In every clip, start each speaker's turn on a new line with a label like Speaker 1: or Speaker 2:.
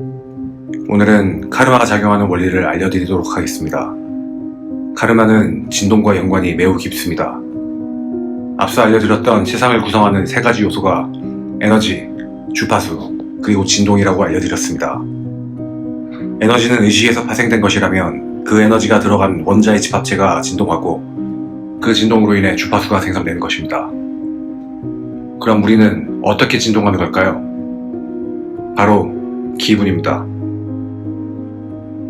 Speaker 1: 오늘은 카르마가 작용하는 원리를 알려드리도록 하겠습니다. 카르마는 진동과 연관이 매우 깊습니다. 앞서 알려드렸던 세상을 구성하는 세 가지 요소가 에너지, 주파수, 그리고 진동이라고 알려드렸습니다. 에너지는 의식에서 파생된 것이라면 그 에너지가 들어간 원자의 집합체가 진동하고 그 진동으로 인해 주파수가 생성되는 것입니다. 그럼 우리는 어떻게 진동하는 걸까요? 바로 기분입니다.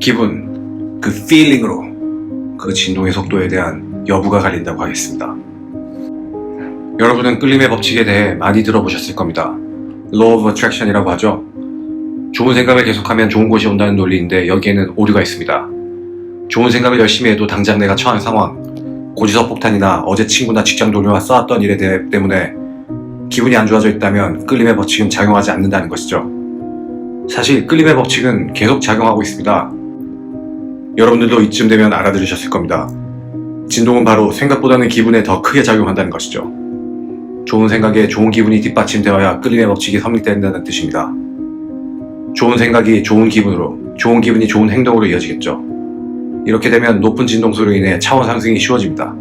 Speaker 1: 기분, 그 feeling으로 그 진동의 속도에 대한 여부가 갈린다고 하겠습니다. 여러분은 끌림의 법칙에 대해 많이 들어보셨을 겁니다. Law of Attraction이라고 하죠. 좋은 생각을 계속하면 좋은 것이 온다는 논리인데 여기에는 오류가 있습니다. 좋은 생각을 열심히 해도 당장 내가 처한 상황, 고지서 폭탄이나 어제 친구나 직장 동료와 싸웠던 일에 대해 때문에 기분이 안 좋아져 있다면 끌림의 법칙은 작용하지 않는다는 것이죠. 사실 끌림의 법칙은 계속 작용하고 있습니다. 여러분들도 이쯤 되면 알아들으셨을 겁니다. 진동은 바로 생각보다는 기분에 더 크게 작용한다는 것이죠. 좋은 생각에 좋은 기분이 뒷받침되어야 끌림의 법칙이 성립된다는 뜻입니다. 좋은 생각이 좋은 기분으로, 좋은 기분이 좋은 행동으로 이어지겠죠. 이렇게 되면 높은 진동수로 인해 차원 상승이 쉬워집니다.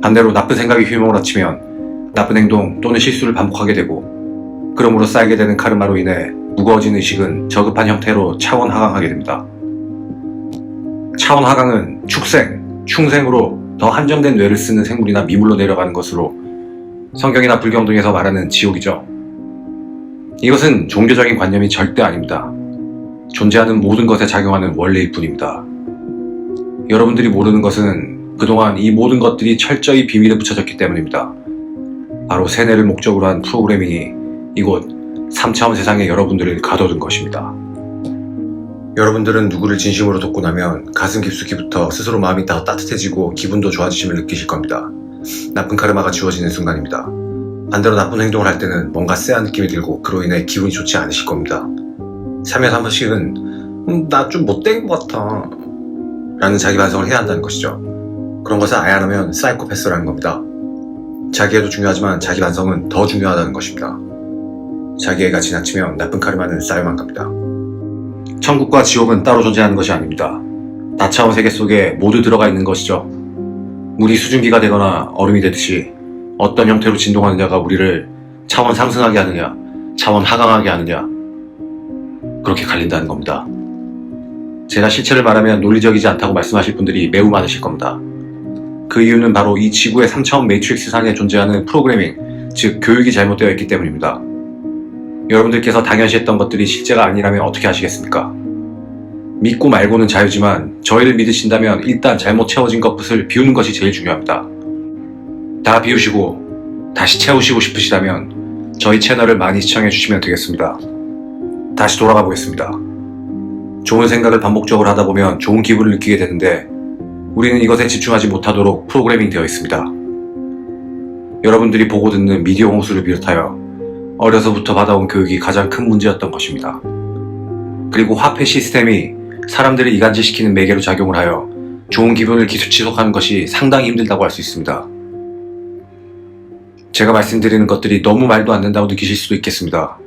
Speaker 1: 반대로 나쁜 생각이 휘몰아치면 나쁜 행동 또는 실수를 반복하게 되고 그러므로 쌓이게 되는 카르마로 인해 무거워진 의식은 저급한 형태로 차원 하강하게 됩니다. 차원 하강은 축생, 충생으로 더 한정된 뇌를 쓰는 생물이나 미물로 내려가는 것으로 성경이나 불경 등에서 말하는 지옥이죠. 이것은 종교적인 관념이 절대 아닙니다. 존재하는 모든 것에 작용하는 원리일 뿐입니다. 여러분들이 모르는 것은 그동안 이 모든 것들이 철저히 비밀에 붙여졌기 때문입니다. 바로 세뇌를 목적으로 한 프로그래밍이 이곳 3차원 세상에 여러분들을 가둬둔 것입니다. 여러분들은 누구를 진심으로 돕고 나면 가슴 깊숙이부터 스스로 마음이 더 따뜻해지고 기분도 좋아지심을 느끼실 겁니다. 나쁜 카르마가 지워지는 순간입니다. 반대로 나쁜 행동을 할 때는 뭔가 쎄한 느낌이 들고 그로 인해 기분이 좋지 않으실 겁니다. 3회에 한 번씩은 음, 나 좀 못된 것 같아 라는 자기 반성을 해야 한다는 것이죠. 그런 것을 아예 안 하면 사이코패스라는 겁니다. 자기애도 중요하지만 자기 반성은 더 중요하다는 것입니다. 자기애가 지나치면 나쁜 카르마는 쌓여만 갑니다. 천국과 지옥은 따로 존재하는 것이 아닙니다. 다차원 세계 속에 모두 들어가 있는 것이죠. 물이 수증기가 되거나 얼음이 되듯이 어떤 형태로 진동하느냐가 우리를 차원 상승하게 하느냐, 차원 하강하게 하느냐, 그렇게 갈린다는 겁니다. 제가 실체를 말하면 논리적이지 않다고 말씀하실 분들이 매우 많으실 겁니다. 그 이유는 바로 이 지구의 3차원 매트릭스 상에 존재하는 프로그래밍, 즉 교육이 잘못되어 있기 때문입니다. 여러분들께서 당연시했던 것들이 실제가 아니라면 어떻게 하시겠습니까? 믿고 말고는 자유지만 저희를 믿으신다면 일단 잘못 채워진 것을 비우는 것이 제일 중요합니다. 다 비우시고 다시 채우시고 싶으시다면 저희 채널을 많이 시청해 주시면 되겠습니다. 다시 돌아가 보겠습니다. 좋은 생각을 반복적으로 하다 보면 좋은 기분을 느끼게 되는데 우리는 이것에 집중하지 못하도록 프로그래밍 되어 있습니다. 여러분들이 보고 듣는 미디어 홍수를 비롯하여 어려서부터 받아온 교육이 가장 큰 문제였던 것입니다. 그리고 화폐 시스템이 사람들을 이간질시키는 매개로 작용을 하여 좋은 기분을 기술 지속하는 것이 상당히 힘들다고 할 수 있습니다. 제가 말씀드리는 것들이 너무 말도 안 된다고 느끼실 수도 있겠습니다.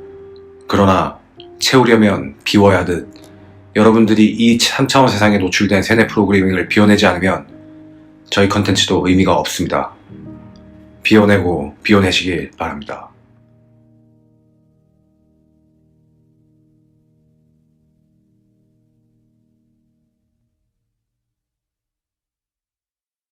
Speaker 1: 그러나 채우려면 비워야 하듯 여러분들이 이 3차원 세상에 노출된 세뇌 프로그래밍을 비워내지 않으면 저희 컨텐츠도 의미가 없습니다. 비워내고 비워내시길 바랍니다.